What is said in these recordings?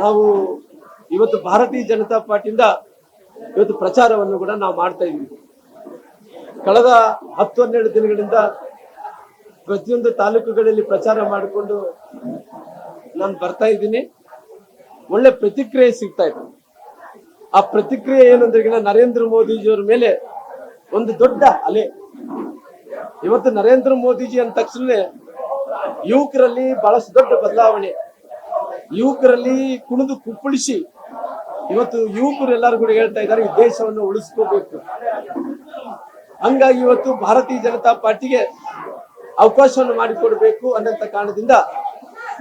ನಾವು ಇವತ್ತು ಭಾರತೀಯ ಜನತಾ ಪಾರ್ಟಿಯಿಂದ ಇವತ್ತು ಪ್ರಚಾರವನ್ನು ಕೂಡ ನಾವು ಮಾಡ್ತಾ ಇದ್ದೀವಿ. ಕಳೆದ ಹತ್ತು ಹನ್ನೆರಡು ದಿನಗಳಿಂದ ಪ್ರತಿಯೊಂದು ತಾಲೂಕುಗಳಲ್ಲಿ ಪ್ರಚಾರ ಮಾಡಿಕೊಂಡು ನಾನು ಬರ್ತಾ ಇದ್ದೀನಿ. ಒಳ್ಳೆ ಪ್ರತಿಕ್ರಿಯೆ ಸಿಗ್ತಾ ಇದೆ. ಆ ಪ್ರತಿಕ್ರಿಯೆ ಏನಂದ್ರೆ ನರೇಂದ್ರ ಮೋದಿಜಿಯವರ ಮೇಲೆ ಒಂದು ದೊಡ್ಡ ಅಲೆ. ಇವತ್ತು ನರೇಂದ್ರ ಮೋದಿಜಿ ಅಂದ ತಕ್ಷಣ ಯುವಕರಲ್ಲಿ ಬಹಳಷ್ಟು ದೊಡ್ಡ ಬದಲಾವಣೆ. ಯುವಕರಲ್ಲಿ ಕುಣಿದು ಕುಪ್ಪಳಿಸಿ ಇವತ್ತು ಯುವಕರು ಎಲ್ಲರೂ ಕೂಡ ಹೇಳ್ತಾ ಇದ್ದಾರೆ, ಈ ದೇಶವನ್ನು ಉಳಿಸ್ಕೋಬೇಕು. ಹಂಗಾಗಿ ಇವತ್ತು ಭಾರತೀಯ ಜನತಾ ಪಾರ್ಟಿಗೆ ಅವಕಾಶವನ್ನು ಮಾಡಿಕೊಡ್ಬೇಕು ಅನ್ನಂತ ಕಾರಣದಿಂದ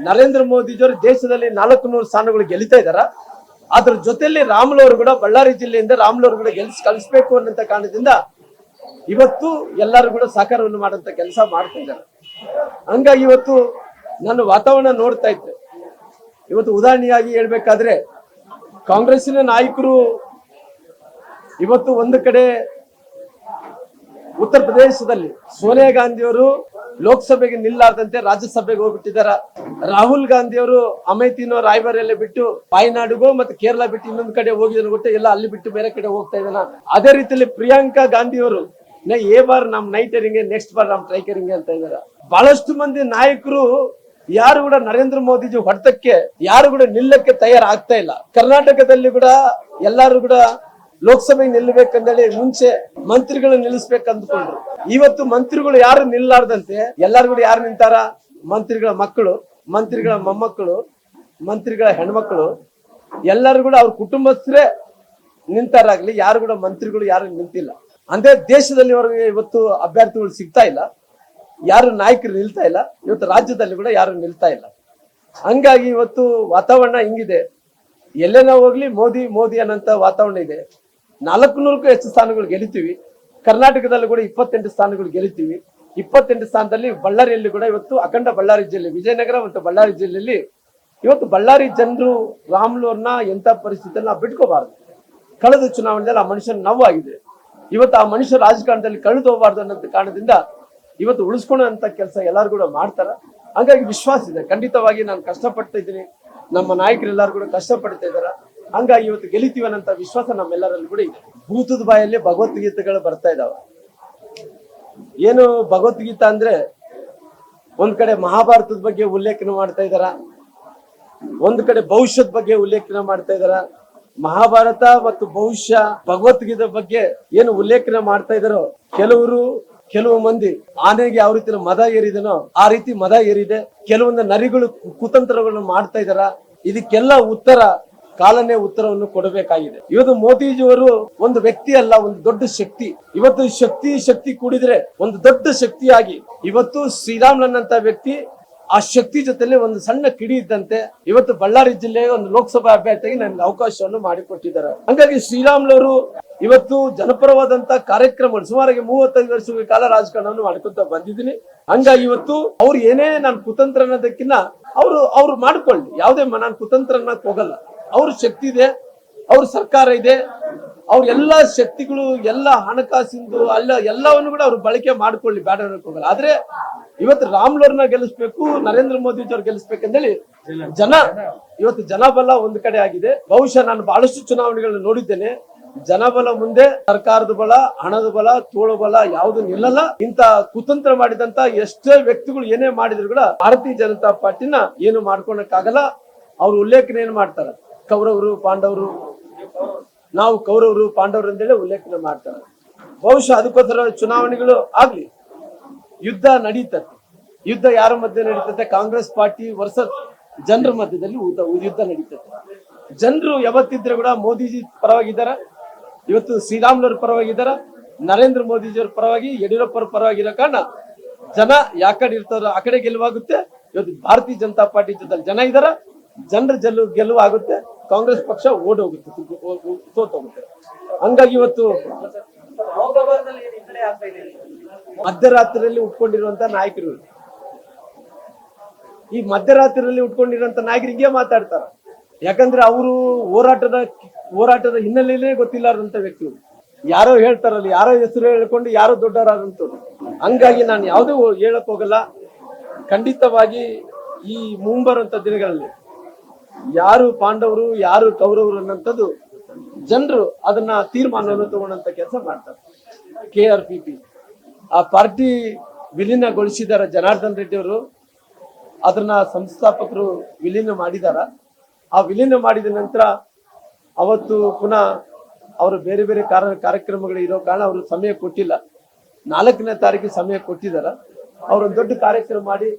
ನರೇಂದ್ರ ಮೋದಿಜಿಯವರು ದೇಶದಲ್ಲಿ ನಾಲ್ಕು ನೂರು ಸ್ಥಾನಗಳು ಗೆಲ್ಲಿತಾ ಇದ್ದಾರ? ಅದ್ರ ಜೊತೆಯಲ್ಲಿ ರಾಮುಲವರು ಕೂಡ ಬಳ್ಳಾರಿ ಜಿಲ್ಲೆಯಿಂದ ರಾಮುಲು ಅವರು ಕೂಡ ಗೆಲ್ಸ್, ಕಳಿಸ್ಬೇಕು ಅನ್ನಂತ ಕಾರಣದಿಂದ ಇವತ್ತು ಎಲ್ಲರೂ ಕೂಡ ಸಹಕಾರವನ್ನು ಮಾಡಂತ ಕೆಲಸ ಮಾಡ್ತಾ ಇದ್ದಾರೆ. ಹಂಗಾಗಿ ಇವತ್ತು ನಾನು ವಾತಾವರಣ ನೋಡ್ತಾ ಇದ್ದೆ. ಇವತ್ತು ಉದಾಹರಣೆಯಾಗಿ ಹೇಳ್ಬೇಕಾದ್ರೆ ಕಾಂಗ್ರೆಸ್ಸಿನ ನಾಯಕರು ಇವತ್ತು ಒಂದು ಕಡೆ ಉತ್ತರ ಪ್ರದೇಶದಲ್ಲಿ ಸೋನಿಯಾ ಗಾಂಧಿಯವರು ಲೋಕಸಭೆಗೆ ನಿಲ್ಲಾರದಂತೆ ರಾಜ್ಯಸಭೆಗೆ ಹೋಗ್ಬಿಟ್ಟಿದಾರ ರಾಹುಲ್ ಗಾಂಧಿಯವರು ಅಮೇಥಿನೋ ರಾಯಬಾರಿಯಲ್ಲೇ ಬಿಟ್ಟು ವಾಯ್ನಾಡುಗೋ ಮತ್ತೆ ಕೇರಳ ಬಿಟ್ಟು ಇನ್ನೊಂದು ಕಡೆ ಹೋಗಿದ್ರು ಗೊತ್ತೆ ಎಲ್ಲ ಅಲ್ಲಿ ಬಿಟ್ಟು ಬೇರೆ ಕಡೆ ಹೋಗ್ತಾ ಇದ್ದಾನ. ಅದೇ ರೀತಿಯಲ್ಲಿ ಪ್ರಿಯಾಂಕಾ ಗಾಂಧಿಯವರು ಏ ಬಾರ್ ನಮ್ ನೈಟರಿಂಗೆ ನೆಕ್ಸ್ಟ್ ಬಾರ್ ನಮ್ ಟ್ರೈಕರಿಂಗೆ ಅಂತ ಇದ್ದಾರೆ. ಬಹಳಷ್ಟು ಮಂದಿ ನಾಯಕರು ಯಾರು ಕೂಡ ನರೇಂದ್ರ ಮೋದಿಜಿ ಹೊಡೆತಕ್ಕೆ, ಯಾರು ಕೂಡ ನಿಲ್ಲಕ್ಕೆ ತಯಾರಾಗ್ತಾ ಇಲ್ಲ. ಕರ್ನಾಟಕದಲ್ಲಿ ಕೂಡ ಎಲ್ಲಾರು ಕೂಡ ಲೋಕಸಭೆಗೆ ನಿಲ್ಲಬೇಕಂದೇಳಿ ಮುಂಚೆ ಮಂತ್ರಿಗಳು ನಿಲ್ಲಿಸ್ಬೇಕಂದ್ಕೊಂಡ್ರು ಇವತ್ತು ಮಂತ್ರಿಗಳು ಯಾರು ನಿಲ್ಲಾರ್ದಂತೆ ಎಲ್ಲಾರು ಕೂಡ ಯಾರು ನಿಂತಾರ? ಮಂತ್ರಿಗಳ ಮಕ್ಕಳು, ಮಂತ್ರಿಗಳ ಮೊಮ್ಮಕ್ಕಳು, ಮಂತ್ರಿಗಳ ಹೆಣ್ಮಕ್ಳು. ಎಲ್ಲರೂ ಕೂಡ ಅವ್ರ ಕುಟುಂಬಸ್ಥರೇ ನಿಂತಾರಾಗ್ಲಿ, ಯಾರು ಕೂಡ ಮಂತ್ರಿಗಳು ಯಾರು ನಿಂತಿಲ್ಲ. ಅಂದ್ರೆ ದೇಶದಲ್ಲಿ ಅವ್ರಿಗೆ ಇವತ್ತು ಅಭ್ಯರ್ಥಿಗಳು ಸಿಗ್ತಾ ಇಲ್ಲ. ಯಾರು ನಾಯಕರು ನಿಲ್ತಾ ಇಲ್ಲ. ಇವತ್ತು ರಾಜ್ಯದಲ್ಲಿ ಕೂಡ ಯಾರು ನಿಲ್ತಾ ಇಲ್ಲ. ಹಂಗಾಗಿ ಇವತ್ತು ವಾತಾವರಣ ಹಿಂಗಿದೆ. ಎಲ್ಲೇ ನಾವು ಹೋಗ್ಲಿ, ಮೋದಿ ಮೋದಿ ಅನ್ನಂತ ವಾತಾವರಣ ಇದೆ. ನಾಲ್ಕು ನೂರಕ್ಕೂ ಹೆಚ್ಚು ಸ್ಥಾನಗಳು ಗೆಲ್ತೀವಿ ಕರ್ನಾಟಕದಲ್ಲಿ ಕೂಡ ಇಪ್ಪತ್ತೆಂಟು ಸ್ಥಾನಗಳು ಗೆಲ್ತೀವಿ ಇಪ್ಪತ್ತೆಂಟು ಸ್ಥಾನದಲ್ಲಿ ಬಳ್ಳಾರಿಯಲ್ಲಿ ಕೂಡ ಇವತ್ತು ಅಖಂಡ ಬಳ್ಳಾರಿ ಜಿಲ್ಲೆ, ವಿಜಯನಗರ ಮತ್ತು ಬಳ್ಳಾರಿ ಜಿಲ್ಲೆಯಲ್ಲಿ ಇವತ್ತು ಬಳ್ಳಾರಿ ಜನರು, ರಾಮ್ಲು ಅವ್ರನ್ನ ಎಂತ ಪರಿಸ್ಥಿತಿಯಲ್ಲಿ ನಾವು ಬಿಟ್ಕೋಬಾರ್ದು. ಕಳೆದ ಚುನಾವಣೆಯಲ್ಲಿ ಆ ಮನುಷ್ಯನ ನೋವಾಗಿದೆ. ಇವತ್ತು ಆ ಮನುಷ್ಯ ರಾಜಕಾರಣದಲ್ಲಿ ಕಳೆದು ಹೋಗಬಾರ್ದು ಅನ್ನೋ ಕಾರಣದಿಂದ ಇವತ್ತು ಉಳಿಸ್ಕೊಳ್ಳೋಂತ ಕೆಲಸ ಎಲ್ಲರೂ ಕೂಡ ಮಾಡ್ತಾರ. ಹಂಗಾಗಿ ವಿಶ್ವಾಸ ಇದೆ. ಖಂಡಿತವಾಗಿ ನಾನು ಕಷ್ಟಪಡ್ತಾ ಇದ್ದೀನಿ. ನಮ್ಮ ನಾಯಕರೆಲ್ಲರೂ ಕೂಡ ಕಷ್ಟಪಡ್ತಾ ಇದಾರ ಹಂಗಾಗಿ ಇವತ್ತು ಗೆಲಿತೀವನಂತ ವಿಶ್ವಾಸ ನಮ್ಮೆಲ್ಲರಲ್ಲಿ ಕೂಡ ಇದೆ. ಭೂತದ ಬಾಯಲ್ಲಿ ಭಗವದ್ಗೀತೆಗಳು ಬರ್ತಾ ಇದಾವ. ಏನು ಭಗವದ್ಗೀತಾ ಅಂದ್ರೆ ಒಂದ್ ಕಡೆ ಮಹಾಭಾರತದ ಬಗ್ಗೆ ಉಲ್ಲೇಖನ ಮಾಡ್ತಾ ಇದಾರ. ಒಂದ್ ಕಡೆ ಭವಿಷ್ಯದ ಬಗ್ಗೆ ಉಲ್ಲೇಖನ ಮಾಡ್ತಾ ಇದಾರ. ಮಹಾಭಾರತ ಮತ್ತು ಭವಿಷ್ಯ ಭಗವದ್ಗೀತೆ ಬಗ್ಗೆ ಏನು ಉಲ್ಲೇಖನ ಮಾಡ್ತಾ ಇದಾರೋ ಕೆಲವರು ಕೆಲವು ಮಂದಿ ಆನೆಗೆ ಯಾವ ರೀತಿ ಮದ ಏರಿದನೋ ಆ ರೀತಿ ಮದ ಏರಿದೆ. ಕೆಲವೊಂದು ನರಿಗಳು ಕುತಂತ್ರಗಳನ್ನು ಮಾಡ್ತಾ ಇದಾರ ಇದಕ್ಕೆಲ್ಲ ಉತ್ತರ, ಕಾಲನೇ ಉತ್ತರವನ್ನು ಕೊಡಬೇಕಾಗಿದೆ. ಇವತ್ತು ಮೋದಿಜಿಯವರು ಒಂದು ವ್ಯಕ್ತಿ ಅಲ್ಲ ಒಂದು ದೊಡ್ಡ ಶಕ್ತಿ. ಇವತ್ತು ಶಕ್ತಿ ಶಕ್ತಿ ಕೂಡಿದ್ರೆ ಒಂದು ದೊಡ್ಡ ಶಕ್ತಿಯಾಗಿ ಇವತ್ತು ಶ್ರೀರಾಮ್ಲನ್ನಂತ ವ್ಯಕ್ತಿ ಆ ಶಕ್ತಿ ಜೊತೆಲಿ ಒಂದು ಸಣ್ಣ ಕಿಡಿ ಇದ್ದಂತೆ ಇವತ್ತು ಬಳ್ಳಾರಿ ಜಿಲ್ಲೆಯ ಒಂದು ಲೋಕಸಭಾ ಅಭ್ಯರ್ಥಿಗೆ ನನಗೆ ಅವಕಾಶವನ್ನು ಮಾಡಿಕೊಟ್ಟಿದ್ದಾರೆ. ಹಂಗಾಗಿ ಶ್ರೀರಾಮ್ಲವರು ಇವತ್ತು ಜನಪರವಾದಂತ ಕಾರ್ಯಕ್ರಮಗಳು ಸುಮಾರಾಗಿ ಮೂವತ್ತೈದು ವರ್ಷಗಳ ಕಾಲ ರಾಜಕಾರಣವನ್ನು ಮಾಡ್ಕೊಂತ ಬಂದಿದ್ದೀನಿ. ಹಂಗಾಗಿ ಇವತ್ತು ಅವ್ರು ಏನೇ ನಾನು ಕುತಂತ್ರ ಅನ್ನೋದಕ್ಕಿಂತ ಅವರು, ಅವ್ರು ಮಾಡ್ಕೊಳ್ಳಿ. ಯಾವುದೇ ನಾನು ಕುತಂತ್ರ ಅನ್ನಕ್ ಹೋಗಲ್ಲ. ಅವ್ರ ಶಕ್ತಿ ಇದೆ, ಅವ್ರ ಸರ್ಕಾರ ಇದೆ, ಅವ್ರ ಎಲ್ಲಾ ಶಕ್ತಿಗಳು, ಎಲ್ಲ ಹಣಕಾಸಿಂದು, ಅಲ್ಲ ಎಲ್ಲವನ್ನು ಕೂಡ ಅವ್ರು ಬಳಕೆ ಮಾಡ್ಕೊಳ್ಳಿ. ಬ್ಯಾಡ ಹೋಗಲ್ಲ. ಆದ್ರೆ ಇವತ್ತು ರಾಮ್ಲೋರ್ನ ಗೆಲ್ಲಿಸ್ಬೇಕು, ನರೇಂದ್ರ ಮೋದಿ ಅವ್ರು ಗೆಲ್ಲಿಸ್ಬೇಕಂದೇಳಿ ಜನ, ಇವತ್ತು ಜನಬಲ ಒಂದ್ ಕಡೆ ಆಗಿದೆ. ಬಹುಶಃ ನಾನು ಬಹಳಷ್ಟು ಚುನಾವಣೆಗಳನ್ನ ನೋಡಿದ್ದೇನೆ. ಜನಬಲ ಮುಂದೆ ಸರ್ಕಾರದ ಬಲ, ಹಣದ ಬಲ, ತೋಳು ಬಲ ಯಾವುದು ನಿಲ್ಲಲ್ಲ. ಇಂತ ಕುತಂತ್ರ ಮಾಡಿದಂತ ಎಷ್ಟೇ ವ್ಯಕ್ತಿಗಳು ಏನೇ ಮಾಡಿದ್ರು ಕೂಡ ಭಾರತೀಯ ಜನತಾ ಪಾರ್ಟಿನ ಏನು ಮಾಡ್ಕೊಳಕ್ಕಾಗಲ್ಲ. ಅವ್ರ ಉಲ್ಲೇಖನ ಏನ್ ಮಾಡ್ತಾರ? ಕೌರವರು, ಪಾಂಡವರು, ನಾವು ಕೌರವರು, ಪಾಂಡವರು ಅಂತೇಳಿ ಉಲ್ಲೇಖನ ಮಾಡ್ತಾರ. ಬಹುಶಃ ಅದಕ್ಕೋಸ್ಕರ ಚುನಾವಣೆಗಳು ಆಗ್ಲಿ. ಯುದ್ಧ ನಡೀತದೆ. ಯುದ್ಧ ಯಾರ ಮಧ್ಯೆ ನಡೀತದೆ? ಕಾಂಗ್ರೆಸ್ ಪಾರ್ಟಿ ವರ್ಸಸ್ ಜನರ ಮಧ್ಯದಲ್ಲಿ ಯುದ್ಧ ನಡೀತದೆ. ಜನರು ಯಾವತ್ತಿದ್ರೆ ಕೂಡ ಮೋದಿಜಿ ಪರವಾಗಿದ್ದಾರ? ಇವತ್ತು ಶ್ರೀರಾಮ್ಲವ್ರ ಪರವಾಗಿದ್ದಾರ? ನರೇಂದ್ರ ಮೋದಿಜಿಯವ್ರ ಪರವಾಗಿ ಯಡಿಯೂರಪ್ಪರ ಪರವಾಗಿರೋ ಕಾರಣ ಜನ ಯಾಕಡೆ ಇರ್ತಾರೋ ಆ ಕಡೆ ಗೆಲುವಾಗುತ್ತೆ. ಇವತ್ತು ಭಾರತೀಯ ಜನತಾ ಪಾರ್ಟಿ ಜೊತೆ ಜನ ಇದಾರ ಜನರ ಗೆಲುವು ಗೆಲುವು ಆಗುತ್ತೆ ಕಾಂಗ್ರೆಸ್ ಪಕ್ಷ ಓಡೋಗುತ್ತೆ ಸೋತೋಗುತ್ತೆ ಹಂಗಾಗಿ ಇವತ್ತು ಮಧ್ಯರಾತ್ರಿಯಲ್ಲಿ ಉಟ್ಕೊಂಡಿರುವಂತ ನಾಯಕರು. ಈ ಮಧ್ಯರಾತ್ರಿಯಲ್ಲಿ ಉಟ್ಕೊಂಡಿರುವಂತ ನಾಯಕರಿಗೆ ಮಾತಾಡ್ತಾರ. ಯಾಕಂದ್ರೆ ಅವರು ಹೋರಾಟದ ಹೋರಾಟದ ಹಿನ್ನೆಲೆಯಲ್ಲೇ ಗೊತ್ತಿಲ್ಲಾರಂತ ವ್ಯಕ್ತಿಗಳು ಯಾರೋ ಹೇಳ್ತಾರಲ್ಲ, ಯಾರೋ ಹೆಸರು ಹೇಳ್ಕೊಂಡು ಯಾರೋ ದೊಡ್ಡವರಾದಂತವ್ರು ಹಂಗಾಗಿ ನಾನು ಯಾವುದೂ ಹೇಳಕ್ ಹೋಗಲ್ಲ. ಖಂಡಿತವಾಗಿ ಈ ಮುಂಬರುವಂತ ದಿನಗಳಲ್ಲಿ ಯಾರು ಪಾಂಡವರು, ಯಾರು ಕೌರವರು ಅನ್ನೋಂಥದ್ದು ಜನರು ಅದನ್ನ ತೀರ್ಮಾನವನ್ನು ತಗೊಂಡಂತ ಕೆಲಸ ಮಾಡ್ತಾರೆ. K R P P. ಆ ಪಾರ್ಟಿ ವಿಲೀನಗೊಳಿಸಿದಾರ ಜನಾರ್ದನ್ ರೆಡ್ಡಿ ಅವರು ಅದನ್ನ ಸಂಸ್ಥಾಪಕರು ವಿಲೀನ ಮಾಡಿದಾರ. ಆ ವಿಲೀನ ಮಾಡಿದ ನಂತರ ಅವತ್ತು ಪುನಃ ಅವರು ಬೇರೆ ಬೇರೆ ಕಾರ ಕಾರ್ಯಕ್ರಮಗಳು ಇರೋ ಕಾರಣ ಅವರು ಸಮಯ ಕೊಟ್ಟಿಲ್ಲ. ನಾಲ್ಕನೇ ತಾರೀಕಿಗೆ ಸಮಯ ಕೊಟ್ಟಿದ್ದಾರೆ ಅವ್ರೊಂದು ದೊಡ್ಡ ಕಾರ್ಯಕ್ರಮ ಮಾಡಿ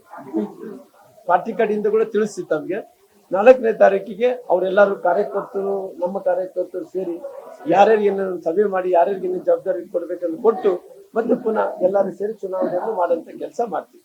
ಪಾರ್ಟಿ ಕಡೆಯಿಂದ ಕೂಡ ತಿಳಿಸಿತ್ತು ನಮಗೆ. ನಾಲ್ಕನೇ ತಾರೀಕಿಗೆ ಅವರೆಲ್ಲರೂ ಕಾರ್ಯಕರ್ತರು, ನಮ್ಮ ಕಾರ್ಯಕರ್ತರು ಸೇರಿ ಯಾರ್ಯಾರಿಗೆ ಸಭೆ ಮಾಡಿ, ಯಾರ್ಯಾರಿಗೆ ಜವಾಬ್ದಾರಿ ಕೊಡ್ಬೇಕನ್ನು ಕೊಟ್ಟು ಮತ್ತೆ ಪುನಃ ಎಲ್ಲರೂ ಸೇರಿ ಚುನಾವಣೆಯನ್ನು ಮಾಡುವಂತ ಕೆಲಸ ಮಾಡ್ತೀವಿ.